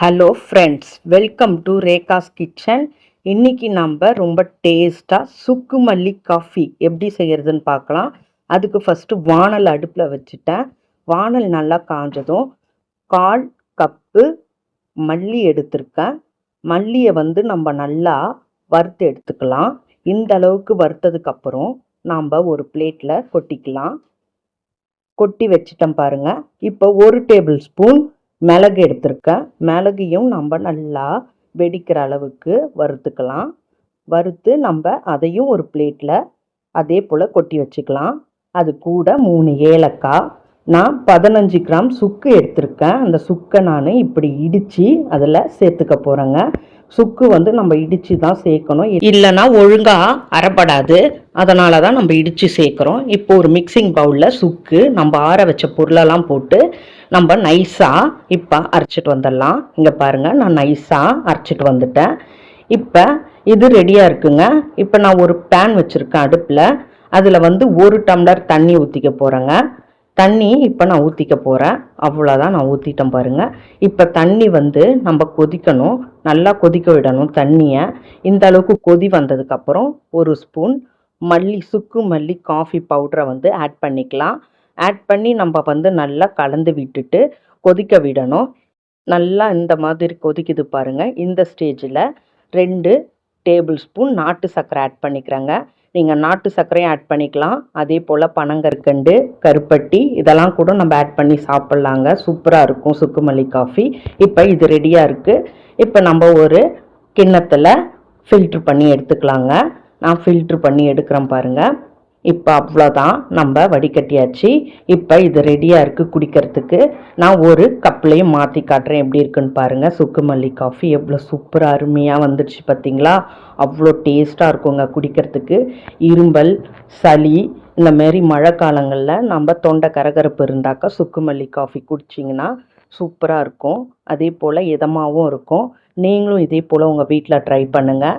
Hello friends welcome to Rekha's kitchen இன்னைக்கு நம்ம ரொம்ப டேஸ்ட்டாக சுக்கு மல்லி காஃபி எப்படி செய்கிறதுன்னு பார்க்கலாம். அதுக்கு ஃபஸ்ட்டு வானல் அடுப்பில் வச்சுட்டேன். வானல் நல்லா காஞ்சதும் கால் கப்பு மல்லி எடுத்திருக்கேன். மல்லியை வந்து நம்ம நல்லா வறுத்து எடுத்துக்கலாம். இந்த அளவுக்கு வறுத்ததுக்கப்புறம் நாம் ஒரு பிளேட்டில் கொட்டிக்கலாம். கொட்டி வச்சிட்டேன் பாருங்கள் இப்போ ஒரு டேபிள் ஸ்பூன் மிளகு எடுத்திருக்கேன் மிளகையும் நம்ம நல்லா வெடிக்கிற அளவுக்கு வறுத்துக்கலாம். வறுத்து நம்ம அதையும் ஒரு பிளேட்டில் அதே போல் கொட்டி வச்சுக்கலாம். அது கூட மூணு ஏலக்காய். நான் பதினஞ்சு கிராம் சுக்கு எடுத்திருக்கேன். அந்த சுக்கை நான் இப்படி இடித்து அதில் சேர்த்துக்க போகிறேங்க சுக்கு வந்து நம்ம இடித்து தான் சேர்க்கணும். இல்லைன்னா ஒழுங்காக அறப்படாது. அதனால தான் நம்ம இடித்து சேர்க்குறோம். இப்போ ஒரு மிக்சிங் பவுலில் சுக்கு நம்ம ஆற வச்ச பொருளெல்லாம் போட்டு நம்ம நைஸாக இப்போ அரைச்சிட்டு வந்துடலாம். இங்கே பாருங்கள் நான் நைஸாக அரைச்சிட்டு வந்துட்டேன். இப்போ இது ரெடியாக இருக்குங்க. இப்போ நான் ஒரு பேன் வச்சுருக்கேன் அடுப்பில். அதில் வந்து ஒரு டம்ளர் தண்ணி ஊற்றிக்க போகிறேங்க தண்ணி இப்போ நான் ஊற்றிக்க போகிறேன் அவ்வளோதான் நான் ஊற்றிட்டேன் பாருங்கள் இப்போ தண்ணி வந்து நம்ம கொதிக்கணும். நல்லா கொதிக்க விடணும் தண்ணியை. இந்த அளவுக்கு கொதி வந்ததுக்கப்புறம் ஒரு ஸ்பூன் மல்லி சுக்கு மல்லி காஃபி பவுடரை வந்து ஆட் பண்ணிக்கலாம். ஆட் பண்ணி நம்ம வந்து நல்லா கலந்து விட்டுட்டு கொதிக்க விடணும். நல்லா இந்த மாதிரி கொதிக்குது பாருங்கள் இந்த ஸ்டேஜில் ரெண்டு டேபிள் ஸ்பூன் நாட்டு சர்க்கரை ஆட் பண்ணிக்கிறேங்க. நீங்கள் நாட்டு சர்க்கரையும் ஆட் பண்ணிக்கலாம். அதே போல் பனங்கற்கண்டு கருப்பட்டி இதெல்லாம் கூட நம்ம ஆட் பண்ணி சாப்பிட்லாங்க. சூப்பராக இருக்கும். சுக்குமல்லி காஃபி இப்போ இது ரெடியாக இருக்குது இப்போ நம்ம ஒரு கிண்ணத்தில் ஃபில்ட்ரு பண்ணி எடுத்துக்கலாங்க. நான் ஃபில்ட்ரு பண்ணி எடுக்கிறேன் பாருங்கள் இப்போ அவ்வளோதான் நம்ம வடிகட்டியாச்சு. இப்போ இது ரெடியாக இருக்குது குடிக்கிறதுக்கு. நான் ஒரு கப்லேயும் மாற்றி காட்டுறேன். எப்படி இருக்குன்னு பாருங்கள் சுக்கு மல்லி காஃபி எவ்வளோ சூப்பராக அருமையாக வந்துடுச்சு பார்த்தீங்களா அவ்வளோ டேஸ்ட்டாக இருக்குங்க குடிக்கிறதுக்கு. இரும்பல் சளி இந்தமாரி மழை காலங்களில் நம்ம தொண்டை கரகரப்பு இருந்தாக்கா சுக்கு மல்லி காஃபி குடிச்சிங்கன்னா சூப்பராக இருக்கும். அதே போல் இதமாகவும் இருக்கும். நீங்களும் இதே போல் உங்கள் வீட்டில் ட்ரை பண்ணுங்கள்